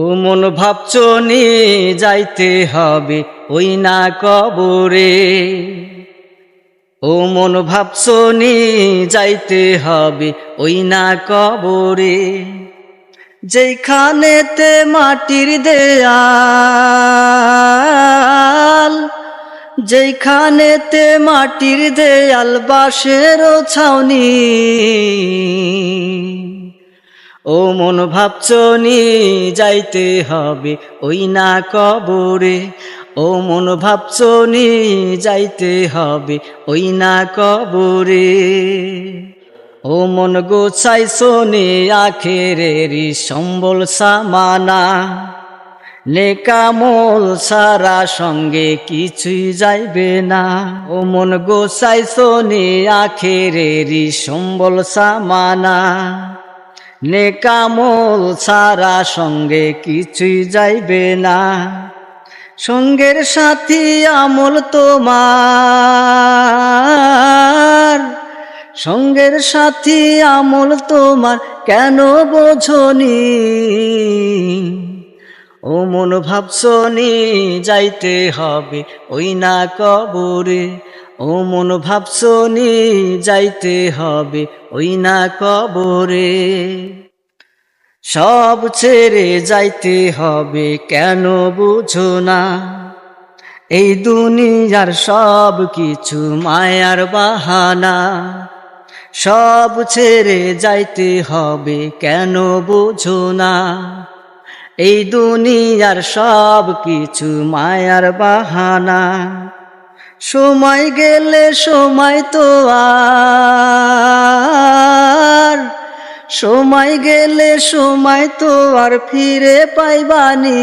ও মন ভাবছ নি যাইতে হবে, ওই না কবরে। ও মন ভাবছ নি যাইতে হবে, ওই না কবরে। যেখানেতে মাটির দেয়াল যেখানেতে মাটির দেয়াল বাঁশের ছাউনি ও মন ভাবছ নি যাইতে হবে, ওই না কবরে। ও মন ভাবছ নি যাইতে হবে, ওই না কবরে। ও মন গোছাই শোনে আখেরেরই সম্বল সামানা, নেকামল সারা সঙ্গে কিছুই যাইবে না। ও মন গোসাই শোনে আখেরেরই সম্বল সামানা। নেকামল সারা সঙ্গে কিছুই যাইবে না। সঙ্গের সাথী আমল তোমার। সঙ্গের সাথী আমল তোমার, কেন বোঝনি? ও মন যাইতে হবে ওই না কবরে। ও মন ভাবছনি যাইতে হবে, ওই না কবরে। সব ছেড়ে যাইতে হবে, কেন বুঝো না? এই দুনিয়ার সব কিছু মায়ার বাহানা। সব ছেড়ে যাইতে হবে, কেন বুঝো না? এই দুনিয়ার সব কিছু মায়ার বাহানা। সময় গেলে সময় তো আর। সময় গেলে সময় তো আর ফিরে পাইবানি।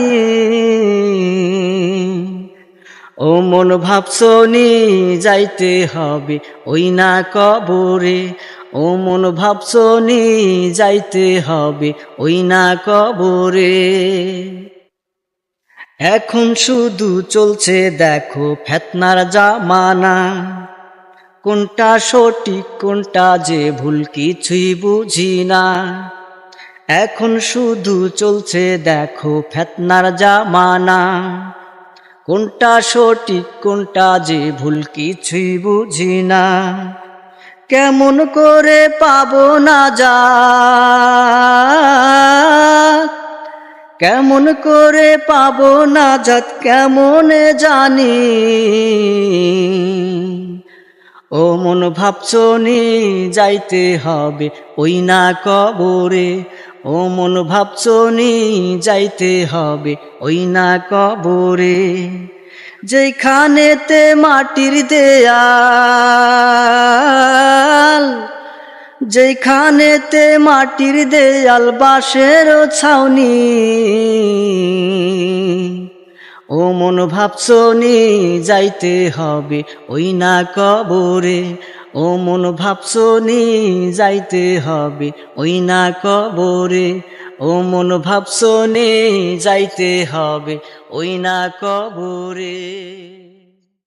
ও মন ভাবছনি যাইতে হবে, ওই না কবরে। ও মন ভাবছনি যাইতে হবে, ওই না কবরে। এখন শুধু চলছে দেখো ফেতনার জামানা। কোনটা সঠিক, কোনটা যে ভুল কিছুই বুঝি না। এখন শুধু চলছে দেখো ফেতনার জামানা। কোনটা সঠিক, কোনটা যে ভুল কিছুই বুঝি না। কেমন করে পাবো না যা কেমন করে পাবো না যাত কেমন জানি। ও মন ভাবছনি যাইতে হবে ওই না কবরে? ও মন ভাবছনি যাইতে হবে ওই না কবরে? যেখানেতে মাটির দেয়াল যেখানেতে মাটির দেয়াল, বাঁশের ছাউনি। ও মন ভাবছনি যাইতে হবে ওই না কবরে? ও মন ভাবছনি যাইতে হবে ওই না কবরে? ও মন ভাবছনি যাইতে হবে ওই না কবরে।